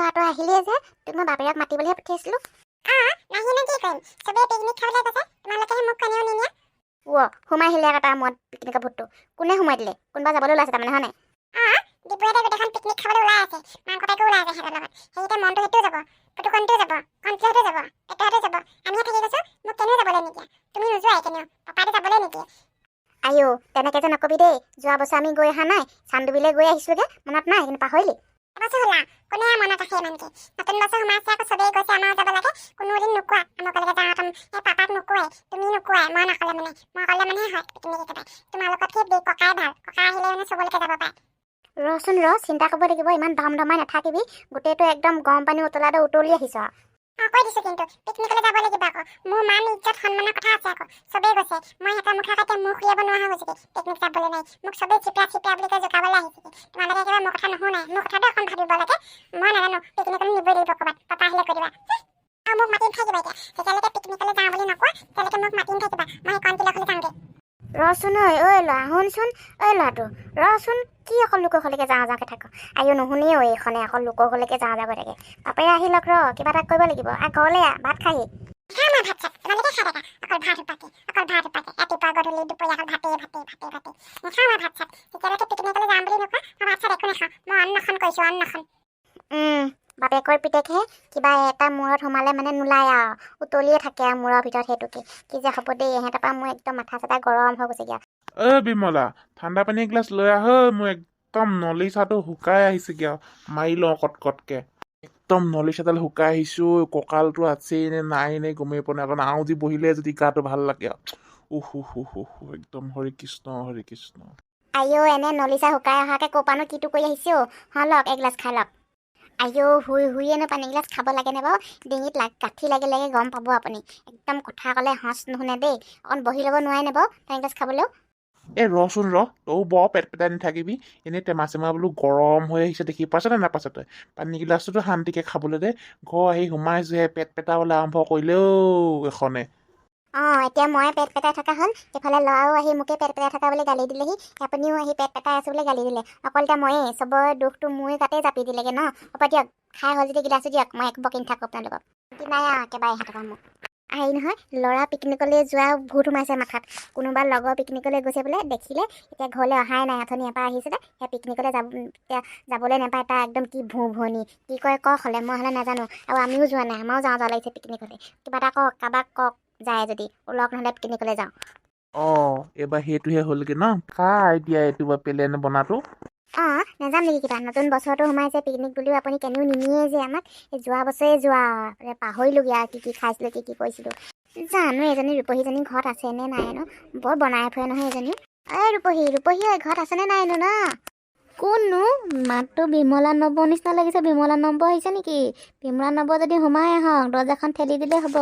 ল'ৰাটো আহিলেই যে তোক মই বাপেৰক মাতিবলৈহে পঠিয়াইছিলোঁ। নাহিলে কি কৰিম? চবেই পিকনিক খাবলৈ গৈছে তোমালোকেহে মোক কোনেও নিনিয়ে। ও সোমাই আহিলে আকৌ তাৰ মূৰত পিকনিকৰ ভূতটো কোনে সোমাই দিলে? কোনোবা যাবলৈ ওলাইছে তাৰমানে হয় নাই ডিপুৱেতে গোটেইখন পিকনিক খাবলৈ ওলাই আছে মাক বাপেকো ওলাই আছে সিহঁতৰ লগত। সেইকেইটা মনটো সেইটোও যাব পুতুকণটোও যাব কণটিহঁতো যাব পেটুহঁতো যাব। আমিহে থাকি গৈছো মোক কেনেও যাবলৈ নিদিয়ে। তুমি নোযোৱাই কেনেও পাপাটো যাবলৈ নিদিয়ে। আইঅ তেনেকে যে নকবি দেই। যোৱা বছৰ আমি গৈ অহা নাই চান্দুবিলৈ গৈ আহিছোঁগে মনত নাই কিন্তু পাহৰিলি? ৰচোন ৰ চিন্তা কৰিব লাগিব ইমান ধম ধমাই নাথাকিবি গোটেইটো একদম গৰম পানী উতলাতে উতলি আহিছ কৈ দিছো কিন্তু। পিকনিকলৈ যাব লাগিব আকৌ। মোৰ মান ইজ্জত সন্মানৰ কথা আছে আকৌ। চবেই গৈছে। মই সিহঁতৰ মুখৰ সৈতে মুখ উলিয়াব নোৱাৰা হৈছেগে পিকনিক যাবলৈ নাই। মোক চবেই চিপৰা চিপৰা বুলি কৈ জোকাবলৈ আহিছেগে। তোমালোকে একেবাৰে মোৰ কথা নুশুনাই মোৰ কথাটো অকণ ভাবিব মই নাজানো পিকনিকলৈ নিবই লাগিব ক'ৰবাত। পাপা আহিলে কৈ দিবা। আৰু মোক মাতি থাকিবা এতিয়া। যেতিয়ালৈকে পিকনিকলৈ যাওঁ বুলি নকোৱা তেতিয়ালৈকে মোক মাতি থাকিবা মই সেই কণ্টিলৰ ঘৰলৈ যামগৈ ৰচোন ঐ ঐ ল'ৰা শুনচোন ঐ ল'ৰাটো ৰচোন কি অকল লোকৰ ঘৰলৈকে যাওঁ যাওঁকে থাক। আইঅ নুশুনিও এইখনে অকল লোকৰ ঘৰলৈকে যাওঁ যাওঁ থাকে। বাপেৰে আহি লওক ৰ কিবা এটা কৰিব লাগিব। আহ ঘৰলৈ আহ ভাত খাহি খাম মই ভাত চাত বাপেকৰ পিতেকহে কিবা এটা মূৰত সোমালে মানে নোলায় আৰু। উতলিয়ে থাকে আৰু মূৰৰ ভিতৰত সেইটোকে। কি যে হ'ব দেই ইহঁতৰ পৰা মোৰ একদম মাথা চাথা গৰম হৈ গৈছেগৈ আৰু। অ বিমলা ঠাণ্ডা পানী এগিলাচ লৈ আহ মোৰ একদম নলী চাহটো শুকাই আহিছেগে আৰু। মাৰি লওঁ কটকটকে। একদম নলী চাহডাল শুকাই আহিছো কঁকালটো আছেই নে নাই নে গমেই পোৱা নাই অকণ আউজি বহিলে যদি গাটো ভাল লাগে আৰু। উহ উহ উহ উহ একদম হৰি কৃষ্ণ হৰি কৃষ্ণ। আইঅ এনে নলিচা শুকাই অহাকে ক'পানো কিটো কৰি আহিছে? অ' হ লওক এগিলাচ খাই লওক। আইঅ শুই শুইয়েনো পানীগিলাচ খাব লাগেনে বাৰু? ডিঙিত লাগ গাঁঠি লাগি লাগি গম পাব আপুনি। একদম কথা ক'লে সঁচ নুশুনে দেই। অকণ বহি ল'ব নোৱাৰে নে বাৰু? পানীগিলাচ খাবলৈও? এ ৰচোন ৰ। তও বৰ পেট পেটাই নাথাকিবি। এনেই টেমা চেমা বোলো গৰম হৈ আহিছে দেখি। পাইছ নে নাপাইছ তই? পানী গিলাচটোতো শান্তিকে খাবলৈ দে। ঘৰ আহি সোমাইছোহে। পেট পেটাবলৈ আৰম্ভ কৰিলেও এখনে। অঁ এতিয়া ময়ে পেট পেটাই থকা হ'ল এইফালে ল'ৰাও আহি মোকে পেট পেটাই থকা বুলি গালি দিলেহি আপুনিও আহি পেট পেটাই আছো বুলি গালি দিলে। অকল এতিয়া ময়ে চবৰে দুখটো মোৰ গাতে জাপি দিলেগে ন? হ'ব দিয়ক খাই হ'ল যদি গিলাচো দিয়ক মই এক বকিন থাকোঁ আপোনালোকক। কি নাই আৰু একেবাৰে পৰা মোক। হেৰি নহয় ল'ৰা পিকনিকলৈ যোৱা ভূত সোমাইছে মাথাত। কোনোবা লগৰ পিকনিকলৈ গৈছে বোলে দেখিলে এতিয়া ঘৰলৈ অহাই নাই অথনি এবাৰ আহিছিলে সেই পিকনিকলৈ যাব এতিয়া যাবলৈ নাপায় তাৰ একদম কি ভূ ভুৱনি কি কয় কওক হ'লে মই হ'লে নাজানো আৰু আমিও যোৱা নাই আমাৰো যাওঁ যাওঁ লাগিছে পিকনিকলৈ। কিবা এটা কওক কাৰোবাক কওক যায় যদি ওলক নহ'লে পিকনিকলৈ যাওঁ। অ এইবাৰ সেইটোহে হ'লগে ন? কাৰ আইডিয়া এইটো বা প্লেন বনাটো। অঁ নাযাম নেকি কিবা? নতুন বছৰটো সোমাইছে পিকনিক বুলিও আপুনি কেনিও নিনিয়ে যে আমাক। এই যোৱা বছৰে যোৱা পাহৰিলোগৈ আৰু কি কি খাইছিলোঁ কি কি কৰিছিলোঁ। জানো এজনী ৰূপহীজনী ঘৰত আছে নে নাইনো বৰ বনাই ফুৰে নহয় এজনীও এই ৰূপহী ৰূপহী ঐ ঘৰত আছেনে নাইনো ন কোননো? মাতটো বিমলা নব নিচিনা লাগিছে বিমলা নব আহিছে নেকি? বিমলা নব যদি সোমাই আহক দৰ্জাখন ঠেলি দিলে হ'ব।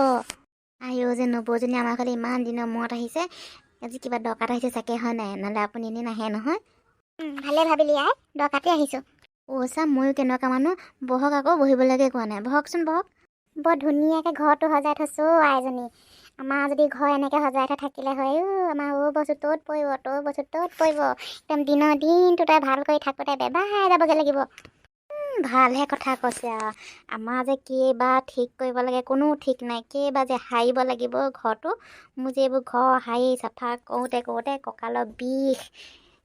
আইঅ' যে নবৌজনী আমাৰ ঘৰলৈ ইমান দিনৰ মূৰত আহিছে আজি কিবা দৰকাৰ আহিছে চাগে হয় নাই? নহ'লে আপুনি এনেই নাহে নহয়। ভালে ভাবিলি আই। দৰকাৰতে আহিছোঁ। অ' চা ময়ো কেনেকুৱা মানুহ? বহক আকৌ বহিবলৈকে কোৱা নাই। বহকচোন বহক। বৰ ধুনীয়াকৈ ঘৰটো সজাই থৈছোঁ আইজনী। আমাৰ যদি ঘৰ এনেকৈ সজাই থৈ থাকিলে হয় অ' আমাৰ অ' বস্তু ত'ত পৰিব ত'ত বস্তু ত'ত পৰিব। একদম দিনৰ দিনটো তাই ভাল কৰি থাকোঁতে বেবাই যাবগৈ লাগিব। ভালহে কথা কৈছে আৰু আমাৰ যে কেইবাৰ ঠিক কৰিব লাগে কোনো ঠিক নাই। কেইবাৰ যে সাৰিব লাগিব ঘৰটো মোৰ যে এইবোৰ ঘৰ সাৰি চাফা কৰোঁতে কৰোঁতে কঁকালৰ বিষ।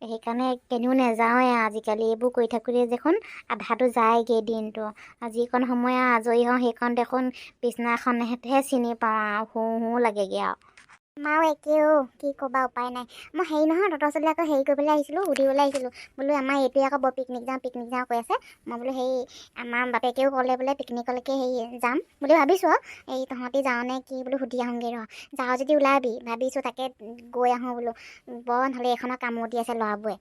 সেইকাৰণে কেনিও নাযাওঁৱে আজিকালি। এইবোৰ কৰি থাকোঁতে দেখোন আধাটো যায়গৈ দিনটো। যিকণ সময় আজৰি হওঁ সেইকণ দেখোন বিছনাখনহে চিনি পাওঁ আৰু শু শু লাগেগৈ আৰু আমাৰো একেও কি ক'বা উপায় নাই। মই হেৰি নহয় তহঁতৰ ওচৰলৈ আকৌ হেৰি কৰিবলৈ আহিছিলোঁ সুধিবলৈ আহিছিলোঁ। বোলো আমাৰ এইটোৱে আকৌ বৰ পিকনিক যাওঁ পিকনিক যাওঁ কৈ আছে। মই বোলো হেৰি আমাৰ বাপেকেও ক'লে বোলে পিকনিকলৈকে হেৰি যাম বুলি ভাবিছোঁ আৰু এই তহঁতি যাওঁনে কি বোলো সুধি আহোঁগৈ ৰ। যাওঁ যদি ওলাবি ভাবিছোঁ তাকে গৈ আহোঁ বোলো। বৰ নহ'লে এইখনৰ কামো দি আছে ল'ৰাবোৰে।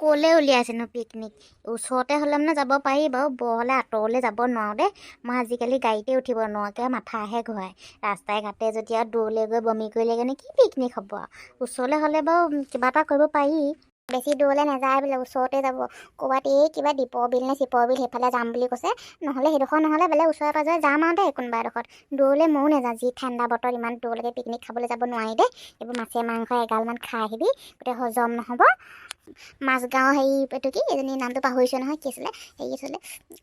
ক'লৈ উলিয়াইছেনো পিকনিক ওচৰতে হ'লে মানে যাব পাৰি বাৰু বৰলৈ আঁতৰলৈ যাব নোৱাৰোঁ দেই। মই আজিকালি গাড়ীতে উঠিব নোৱাৰোঁ একেবাৰে মাথাহে ঘূৰাই। ৰাস্তাই ঘাটে যদি আৰু দূৰলৈ গৈ বমি কৰিলে কাৰণে কি পিকনিক হ'ব আৰু? ওচৰলৈ হ'লে বাৰু কিবা এটা কৰিব পাৰি। বেছি দূৰলৈ নাযায় বোলে ওচৰতে যাব। ক'ৰবাত এই কিবা দীপৰ বিল নে চিপৰ বিল সেইফালে যাম বুলি কৈছে। নহ'লে সেইডোখৰ নহ'লে বেলেগ ওচৰে পাঁজৰে যাম আৰু দেই কোনোবা এডোখৰত। দূৰলৈ ময়ো নাযাওঁ যি ঠাণ্ডা বতৰ ইমান দূৰলৈকে পিকনিক খাবলৈ যাব নোৱাৰি দেই। এইবোৰ মাছে মাংস এগালমান খাই আহিবি গোটেই হজম নহ'ব। মাজগাঁও হেৰি এইটো কি? এজনী নামটো পাহৰিছোঁ নহয় কি আছিলে? হেৰি আছিলে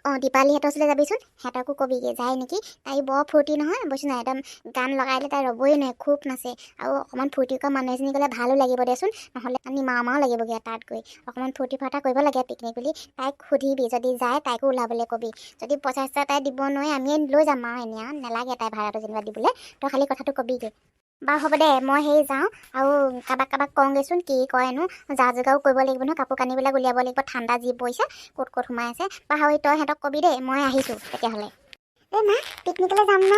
অঁ দীপালীহঁতৰ ওচৰলৈ যাবিচোন। সিহঁতকো কবিগৈ যায় নেকি? তাই বৰ ফূৰ্তি নহয় বুজিছ নাই? একদম গান লগাই দিলে তাই ৰ'বই নোৱাৰে খুব নাচে। আৰু অকণমান ফূৰ্তি কৰা মানুহ এজনী গ'লে ভালো লাগিব দেচোন নহ'লে আমি মাও মাও লাগিবগৈ তাত গৈ। অকণমান ফূৰ্তি ফাৰ্তা কৰিব লাগে পিকনিক বুলি। তাইক সুধিবি যদি যায় তাইকো ওলাবলৈ কবি। যদি পইচা চইচা তাই দিব নোৱাৰে আমিয়ে লৈ যাম আৰু এনেই আৰু নেলাগে তাই ভাড়াটো যেনিবা দিবলৈ। তই খালি কথাটো কবিগৈ। বাৰু হ'ব দে মই সেই যাওঁ আৰু কাৰোবাক কাৰোবাক কওঁগৈচোন কি কৰেনো যা যোগাৰো কৰিব লাগিব নহয় কাপোৰ কানিবিলাক উলিয়াব লাগিব ঠাণ্ডা যি পৰিছে ক'ত ক'ত সোমাই আছে। পাহৰি তই সিহঁতক কবি দেই মই আহিছোঁ তেতিয়াহ'লে। এই মা পিকনিকলৈ যাম ন?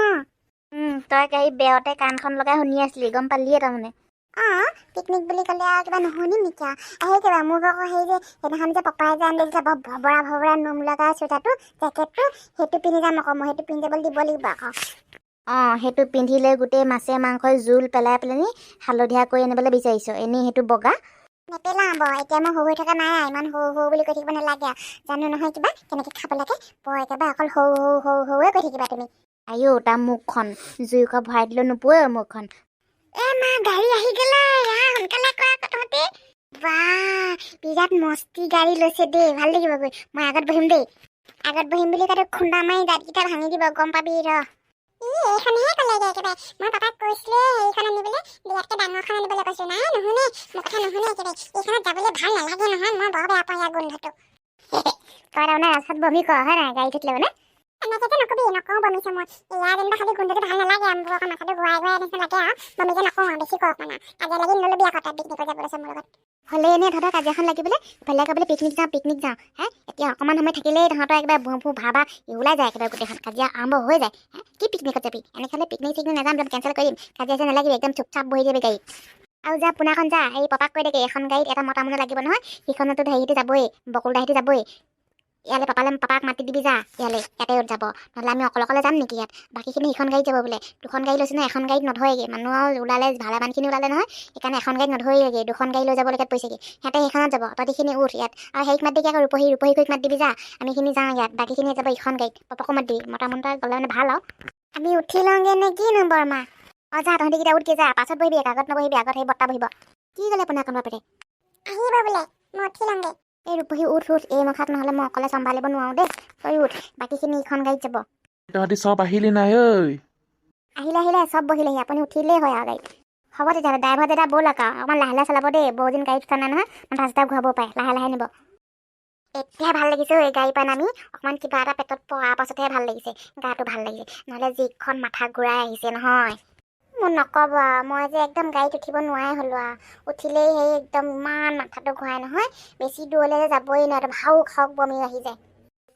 তই সেই বেৰতে কাণখন লগাই শুনি আছিলি গম পালিয়ে তাৰমানে। অঁ পিকনিক বুলি ক'লে আৰু কিবা নুশুনিম নেকি আৰু? সেই কিবা মোক আকৌ সেই যে সেইদিনাখন যে পপাই যে আনি দিছিলে বৰ ভবৰা ভবৰা নোম লগা চুৱেটাৰটো জেকেটটো সেইটো পিন্ধি যাম আকৌ মই সেইটো পিন্ধি যাবলৈ দিব লাগিব আকৌ। অঁ সেইটো পিন্ধিলে গোটেই মাছে মাংসই জোল পেলাই পেলানি হালধীয়া কৰি আনিবলৈ বিচাৰিছোঁ। এনেই সেইটো বগা। নেপেলাব এতিয়া মই সৰু হৈ থকা নাই ইমান সৰু সৰু বুলি কৈ থাকিব নালাগে আৰু। জানো নহয় কিবা কেনেকৈ খাব লাগে বৰ একেবাৰে অকল সৰু সৰু সৰু সৰুৱে কৈ থাকিবা তুমি। আইঅ তাৰ মুখখন জুইকুৰা ভৰাই দিলেও নোপোৱে মুখখন। এ মা গাড়ী আহি গ'লে সোনকালে কৰা কথাতে বাহ বিৰাট মস্তি গাড়ী লৈছে দেই ভাল লাগিব গৈ মই আগত বহিম দেই। আগত বহিম বুলি কওঁতে খুন্দা মাৰি দাঁতকেইটা ভাঙি দিব গম পাবি ৰ। এইখনহে ক'লেগৈ একেবাৰে। মই পাপাক কৈছিলে এইখন আনিবলৈ বিৰাটকৈ ডাঙৰখন আনিবলৈ কৈছোঁ। নাই নুশুনে মোৰ কথা নুশুনে একেবাৰে। এইখনত যাবলৈ ভাল নালাগে নহয় মই বৰ বেয়া পাওঁ ইয়াৰ গোন্ধটো। তই তাৰমানে ৰাস্তাত বমি কৰ হয় নাই? গাড়ী থাকিলে মানে এনেকেতো নকবি নকওঁ বমিছে মই ইয়াৰ যেনিবা খালি গোন্ধটো ভাল নালাগে আৰু অকণ মাথাটো ঘূৰাই ঘূৰাই নিচিনা লাগে আৰু বমিকে নকওঁ বেছি কওক মানে লাগি নল'বি আকৌ তাত পিকনিকত যাবলৈ আছে মোৰ লগত হ'লে এনেই তহঁতৰ কাজিয়াখন লাগিবলৈ ইফালে ক'বলৈ পিকনিক যাওঁ পিকনিক যাওঁ হে এতিয়া অকণমান সময় থাকিলেই তহঁতৰ একেবাৰে ভুঁ ভাবা ওলাই যায় একেবাৰে গোটেইখন কাজিয়া আৰম্ভ হৈ যায় হে কি পিকনিকত যাবি এনেকৈ পিকনিক চিকনিক নাযাম একদম কেঞ্চেল কৰি দিম কাজিয়া চাজিয়া নালাগিবি একদম চুপচাপ বহি যাবি গাড়ীত আৰু যা পোনাখন যা এই পাপাক কৈ দেগে এখন গাড়ীত এটা মতা মানুহ লাগিব নহয় সিখনতো হেৰিটো যাবই বকুল দাহিটো যাবই ইয়ালৈ পাপালে পাপাক মাতি দিবি যা ইয়ালৈ ইয়াতে যাব। নহ'লে আমি অকলে অকলে যাম নেকি ইয়াত? বাকীখিনি সিখন গাড়ীত যাব বোলে। দুখন গাড়ী লৈছে নহয় এখন গাড়ীত নধৰেগৈ। মানুহ আৰু ওলালে ভালেমানখিনি ওলালে নহয় সেইকাৰণে এখন গাড়ীত নধৰিলেগৈ দুখন গাড়ী লৈ যাব লগা পৰিছেগৈ সিহঁতে সেইখনত যাব তহঁতিখিনি উঠ ইয়াত। আৰু হেৰিক মাত দিবি আকৌ ৰূপহী ৰূপহী কৈক মাত দিবি যা। আমিখিনি যাওঁ ইয়াত। বাকীখিনি যাব ইখন গাড়ীত। পাপাকো মাত দিবি। মতা মানুহ গ'লে মানে ভাল আৰু। আমি উঠি লওঁগে নে কিনো বৰমা? অঁ যা তহঁতিকেইটা উঠকে যা। পাছত বহিবি আগত নবহিবি আগত সেই বত্তা বহিব। কি ক'লে পোনা কোনোবা পেটে? আহিব বোলে মই উঠি লওঁগে এই ৰূপহী উঠ উঠ। এই মুখাত নহ'লে মই অকলে চম্ভালিব নোৱাৰোঁ দেই। তই উঠ বাকীখিনি ইখন গাড়ীত যাব। তহঁতি চব আহিলি নাই ঐ? আহিলে আহিলে চব বহিলেহি। আপুনি উঠিলেই হয় আৰু গাড়ীত। হ'ব তেতিয়াহ'লে ড্ৰাইভাৰ দাদা ব'ল আকৌ। অকণমান লাহে লাহে চলাব দেই। বহুদিন গাড়ীত উঠা নাই নহয়। মাথা চাথা ঘূৰাব পাৰে লাহে লাহে নিব। এতিয়া ভাল লাগিছে ঐ গাড়ীৰ পৰা নামি। অকণমান কিবা এটা পেটত পৰাৰ পাছতহে ভাল লাগিছে। গাটো ভাল লাগিছে। নহ'লে যিখন মাথা ঘূৰাই আহিছে নহয়। মোৰ নক'ব মই যে একদম গাড়ীত উঠিব নোৱাৰাই হ'লোঁ আৰু। উঠিলেই সেই একদম ইমান মাথাটো ঘূৰাই নহয়। বেছি দূৰলৈ যে যাবই নোৱাৰে। একদম হাও খাওক বমি আহি যায়।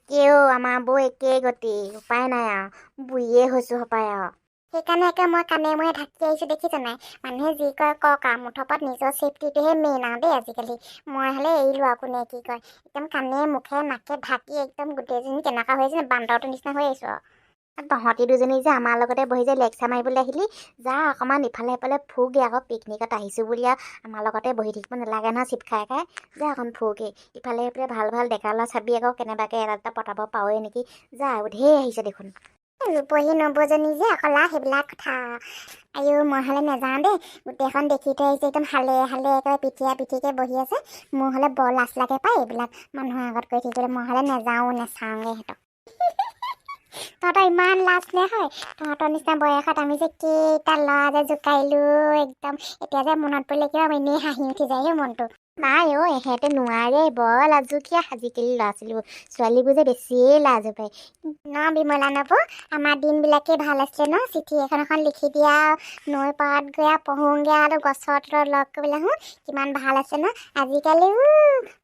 কিয় আমাৰ বৌ একেই গতি। উপায় নাই আৰু। বুঢ়ীয়ে হৈছোঁ সপায় আৰু। সেইকাৰণে একে মই কাণে মূৰে ঢাকি আহিছোঁ দেখিছ নাই? মানুহে যি কয় কওক আৰু। মুঠৰ ওপৰত নিজৰ ছেফটিটোহে মেইন আৰু দেই আজিকালি। মই হ'লে এৰিলোঁ আৰু কোনে কি কয়। একদম কাণে মুখে নাকে ঢাকি একদম গোটেইজনী কেনেকুৱা হৈ আহিছে বান্দৰটোৰ নিচিনা হৈ আহিছোঁ আৰু। তহঁতি দুজনী যে আমাৰ লগতে বহি যে লেকচাৰ মাৰিবলৈ আহিলি যা অকণমান ইফালে সিফালে ফুগে আকৌ পিকনিকত আহিছোঁ বুলি আৰু আমাৰ লগতে বহি থাকিব নালাগে নহয় চিপ খাই খাই। যা অকণ ফুগে ইফালে সিফালে ভাল ভাল ডেকা ল'ৰা চাবি আকৌ কেনেবাকৈ এটা দুটা পতাব পাৰোৱে নেকি। যা ঢেৰ আহিছে দেখোন। ৰূপহী নবৌজনী যে অকলা সেইবিলাক কথা। আইও মই হ'লে নাযাওঁ দেই। গোটেইখন দেখি থৈ আহিছে একদম হালে হালে একেবাৰে পিঠিয়া পিঠিকে বহি আছে। মোৰ হ'লে বৰ লাজ লাগে পাই এইবিলাক। মানুহৰ আগত কৈ থাকিবলৈ মই হ'লে নাযাওঁ নাচাওঁগৈ সিহঁতক। তহঁতৰ ইমান লাজ নে হয়? তহঁতৰ নিচিনা বয়সত আমি যে কেইটা ল'ৰা যে জোকাৰিলোঁ একদম। এতিয়া যে মনত পৰিলে কিবা এনেই হাঁহি উঠি যায় সেই মনটো। নাই অ' এহেঁতে নোৱাৰে বৰ লাজুকীয়া আজিকালি ল'ৰা ছোৱালীবোৰ ছোৱালীবোৰ যে বেছিয়ে লাজ পায় ন বিমলা নবৌ আমাৰ দিনবিলাকেই ভাল আছিলে ন? চিঠি এখন এখন লিখি দিয়া নৈ পাৰত গৈ আৰু পঢ়োংগৈ আৰু গছৰ তলত লগ কৰিবলৈ। আহোঁ কিমান ভাল আছে ন? আজিকালি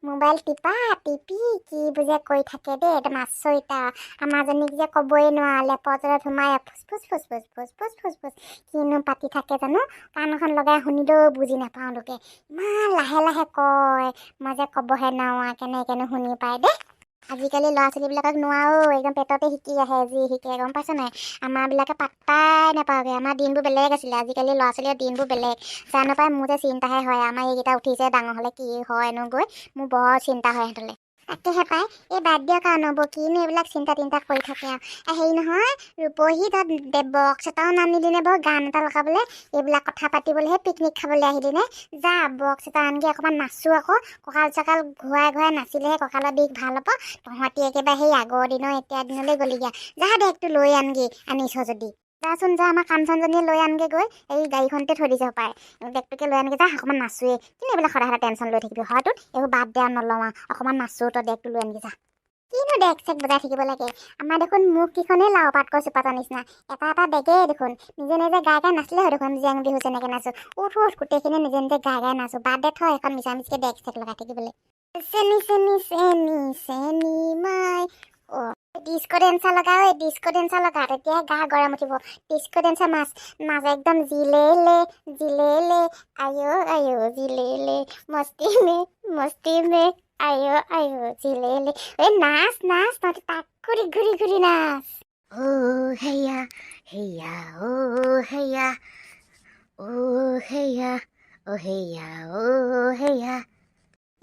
মোবাইল টিপা টিপি কি বুজে কৰি থাকে দেই একদম আচৰিত আমাৰজনীক যে ক'বই নোৱাৰা তলত সোমাই ফুচ ফুচ ফুচ ফুচ ফুচ ফুচ ফুচ ফুচ কিনো পাতি থাকে জানো? কাণখন লগাই শুনিলেও বুজি নাপাওঁ লোকে। ইমান লাহে লাহে কয় যে ক'বহে নোৱাৰোঁ আৰু কেনেকেনো শুনি পায় দেই আজিকালি ল'ৰা ছোৱালীবিলাকক নোৱাৰো একদম পেটতে শিকি আহে যি শিকে গম পাইছ নাই? আমাৰবিলাকে পাত্তাই নাপাওঁগৈ আমাৰ দিনবোৰ বেলেগ আছিলে আজিকালি ল'ৰা ছোৱালীৰ দিনবোৰ বেলেগ। জানো পাই মোৰ যে চিন্তাহে হয় আমাৰ এইকেইটা উঠিছে ডাঙৰ হ'লে কি হয়নো গৈ মোৰ বৰ চিন্তা হয় সিহঁতলৈ। তাকেহে পাই এই বাদ দিয়ক আৰু নব কিনো এইবিলাক চিন্তা তিন্তা কৰি থাকে আৰু। হেৰি নহয় ৰূপহী তাত বক্স এটাও নানিলি নে বাৰু গান এটা লগাবলৈ এইবিলাক কথা পাতিবলৈহে পিকনিক খাবলৈ আহিলি নে? যা বক্স এটা আনগৈ অকণমান নাচো আকৌ। কঁকাল চকাল ঘূৰাই ঘূৰাই নাচিলেহে কঁকালৰ বিষ ভাল হ'ব। তহঁতি একেবাৰে সেই আগৰ দিনৰ এতিয়া দিনলৈ গ'লিগৈ যা বেগটো লৈ আনগৈ আনিছ যদি। যাচোন যা আমাৰ কাঞ্চনজনীয়ে লৈ আনগৈ গৈ। এই গাড়ীখনতে থৈ দিছে পায় বেগটোকে লৈ আনগৈ যা অকণমান নাচোৱে কিন্তু এইবিলাক সদায় সদায় টেনশ্যন লৈ থাকিবি। হয়তো এইবোৰ বাদ দে আৰু। নলওঁ অকণমান নাচো তই বেগটো লৈ আনগৈ যা। কিনো ডেক চেক বজাই থাকিব লাগে? আমাৰ দেখোন মুখ কেইখনেই লাও পাতকৈ চুপাতৰ নিচিনা। এটা এটা বেগেই দেখোন। নিজে নিজে গাই গাই নাচিলে হয় দেখোন জেং বিহু যেনেকৈ নাচো। উঠ উঠ গোটেইখিনি নিজে নিজে গাই গাই নাচো। বাদ দে থয় এখন মিছা মিছিকৈ ডেক চেক লগাই থাকিবলৈ। চেনি চেনি চেনি চেনি মাই। ডিস্কো ডেন্সাৰ লগাও, এই ডিস্কো ডেন্সাৰ লগা তেতিয়াহে গা গৰম উঠিব। ডিস্কো ডেন্সাৰ মাছ মাছ একদম জিলেলে জিলেলে, আয়ো আয়ো জিলে জিলেলে মস্তি মে মস্তি মে আয়ো আয়ো জিলে জিলেলে। এই নাচ নাচ তহঁতি তাক ঘূৰি ঘূৰি ঘূৰি নাচ। অ হেয়া হেয়া অ হেয়া অ হেয়া অ হেয়া অ হেয়া।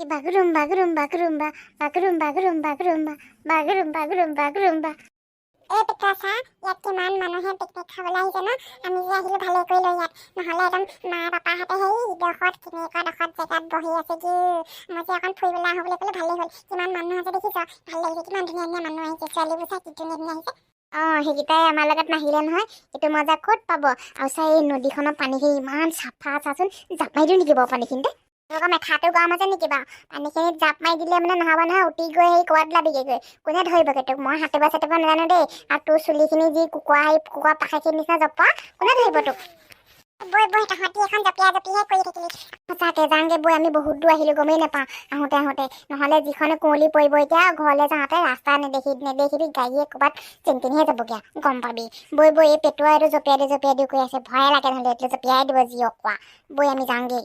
বাগৰুম বা বাগৰুম বাগৰুম বাগৰুম বা বাগৰুম বাগৰুম বাগৰুম বা এই পিকা চা ইয়াত কিমান মানুহে পিকনিক খাবলৈ আহিছে ন আমি যে আহিলো ভালে কৰিলো ইয়াত নহ'লে একদম মা পাপাহঁতে সেই ইডোখৰত কিনিকৰ ডোখৰত জেগাত বহি আছে কি মই যে অকণ ফুৰিবলৈ আহোঁ বুলি ক'লে ভালেই হ'ল কিমান মানুহ আছে দেখিছ ভাল লাগিছে কিমান ধুনীয়া ধুনীয়া মানুহ আহিছে ছোৱালীবোৰ চাই কি ধুনীয়া ধুনীয়া আহিছে অঁ সেইকেইটাই আমাৰ লগত নাহিলে নহয় এইটো মজা ক'ত পাব আৰু চাই এই নদীখনৰ পানীখিনি ইমান চাফা চাচোন জাপ মাৰি দিওঁ নেকি বাৰু পানীখিনিতে তোৰ মেথাটো গৰম আছে নেকি বাৰু? পানীখিনিত জাপ মাৰি দিলে মানে নহ'ব নহয় উটি গৈ সেই ক'ৰবাত ওলাবিগে গৈ কোনে ধৰিবগৈ তোক? মই সাঁতুৰিব চাতুৰিব নাজানো দেই। আৰু তোৰ চুলিখিনি যি কুকুৰা সেই কুকুৰা পাখাখিনিৰ নিচিনা জপা কোনে ধৰিব তোক? বৈ বৈ তহঁতি এখন জপিয়াই জপিয়াই কৰি থাকিলি। সঁচাকে যাওঁগে বৈ আমি বহুত দূৰ আহিলোঁ গমেই নাপাওঁ। আহোঁতে আহোঁতে। নহ'লে যিখনে কুঁৱলী পৰিব এতিয়া ঘৰলৈ যাওঁতে ৰাস্তা নেদেখি নেদেখিবি গাড়ীয়ে ক'ৰবাত চেনি চেনিহে যাবগৈ গম পাবি। বৈ বৈ এই পেটুৱা এইটো জপিয়াই দি জপিয়াই দি কৰি আছে। ভয়ে লাগে নহ'লে এইটো জপিয়াই দিব যি অকোৱা। বৈ আমি যাওঁগৈ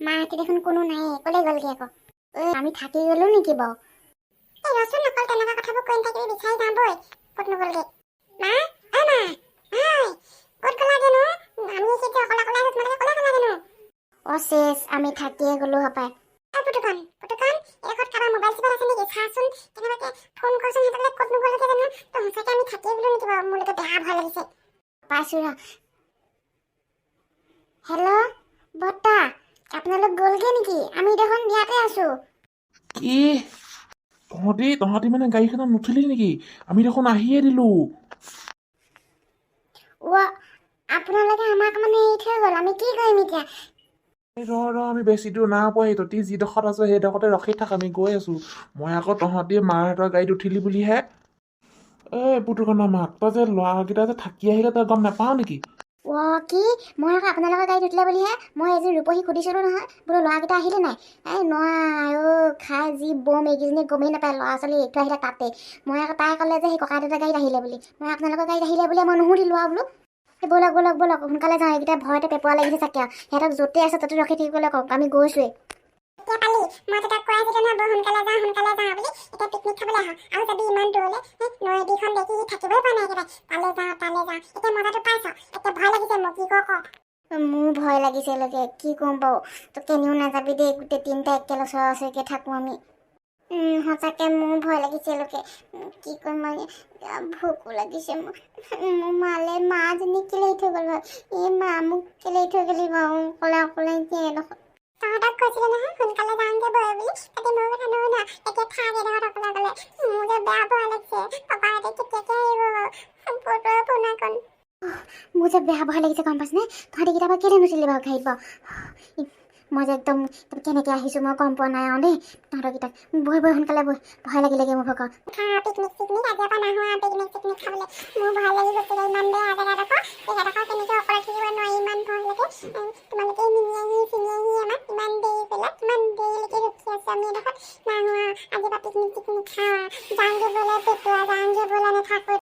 মাহঁতে দেখোন কোনো নাই ক'লে গ'লগৈ আকৌ। ঐ আমি থাকি গ'লো নেকি বাৰু? এই ৰচোন অকল তেনেকুৱা কথাবোৰ কৈ নাথাকিবি বিচাৰি যাওঁ বৈ ক'ত নগ'লগে? মা ক'ত গ'লাগেনো আমি সেইটো অকলে অকলে আছো তোমালোকে ক'লে গ'লাগেনো অ চেছ আমি থাকিয়ে গ'লো হপায় অ পুতুকণ পুতুকণ এইডোখৰত কাৰোবাৰ মোবাইল চোবাইল আছে নেকি? চাচোন কেনেবাকে ফোন কৰচোন সিহঁতলৈ ক'ত নগ'লগে জানো? তো সঁচাকৈ আমি থাকিয়ে গ'লো নেকি বাৰু? মোৰলৈকে বেয়া ভয় লাগিছে। পাইছোঁ ৰ। হেল্ল' আপোনালোক গ'লগৈ নেকি? আমি দেখোন ইয়াতে আছোঁ। কি? তহঁতি তহঁতি মানে গাড়ীখনত নুঠিলি নেকি? আমি দেখোন আহিয়ে দিলো। আপোনালোকে আমাক মানে এৰি থৈ গ'ল। আমি কি কৰিম এতিয়া? ৰ ৰ আমি বেছি দূৰ নাই পোৱাহি তহঁতি যিডোখৰত আছ সেইডোখৰতে ৰখি থাক আমি গৈ আছো। মই আকৌ তহঁতি মাহঁতৰ গাড়ীত উঠিলি বুলিহে। এই পুতুকনা মাক তই যে ল'ৰাকেইটা যে থাকি আহিলে তই গম নাপাৱ নেকি? অ' কি? মই আকৌ আপোনালোকৰ গাড়ীত উঠিলে বুলিহে মই এযোৰ ৰূপহী সুধিছিলোঁ নহয় বোলো ল'ৰাকেইটা আহিলে নাই? এই নোৱাই অ' খাই যি বম এইকেইজনী গমেই নাপায় ল'ৰা ছোৱালী থৈ আহিলে তাতে। মই আকৌ তাই ক'লে যে সেই ককা দেউতা গাড়ীত আহিলে বুলি। মই আপোনালোকৰ গাড়ীত আহিলে বুলি মই নুসুধিলোঁ আৰু বোলো। এই ব'লক ব'লক ব'লক সোনকালে যাওঁ এইকেইটা ভয়তে পেপোৱা লাগিছে চাগে আৰু। সিহঁতক য'তে আছে ত'তে ৰখি থাকিবলৈ কওক। আমি গৈছোৱেই। এতিয়া পালি মই তোক কৈ আছিলো নহয় বৰ সোনকালে যাওঁ সোনকালে যাওঁ বুলি। এতিয়া পিকনিক খাবলৈ আহা। আৰু যাবি ইমান দূৰলৈ সেই নদীখন দেখি থাকিবই পৰা নাই একেবাৰে। তালৈ যাওঁ তালৈ যাওঁ। এতিয়া মজাটো পাইছ? এতিয়া ভয় লাগিছে মোক কি কৰ ক। মোৰ ভয় লাগিছে লোকে কি ক'ম বাৰু? তই কেনিও নাযাবি দেই গোটেই তিনিটা একেলগে ওচৰা ওচৰিকৈ থাকোঁ আমি। সঁচাকৈ মোৰ ভয় লাগিছে লোকে কি কৰিম ভোকো লাগিছে মোৰ। মোৰ মালে মাজনী কেলে এৰি থৈ গ'ল এই মা মোক কেলে এৰি থৈ গ'লি বাৰু? অকলে অকলে এতিয়া এডোখৰ তহঁতক কৈছিলে নহয় সোনকালে যাওঁগে বৈ বুলি তাতে মোৰ কথা নুশুনা এতিয়া থাক এডোখৰত অকলে অকলে মোৰ যে বেয়া ভয় লাগিছে পাপাহঁতে কেতিয়াকে আহিব ফটোৱে ফোন আকন মোৰ যে বেয়া ভয় লাগিছে গম পাইছেনে তহঁতি কেতিয়াবা কেলে নুঠিলি বাৰু ই, মই যে একদম কেনেকৈ আহিছোঁ মই গম পোৱা নাই আৰু দেই। তহঁতৰকেইটাক বহি বহি সোনকালে বহি ভয় লাগিলেগৈ মোৰ ভকত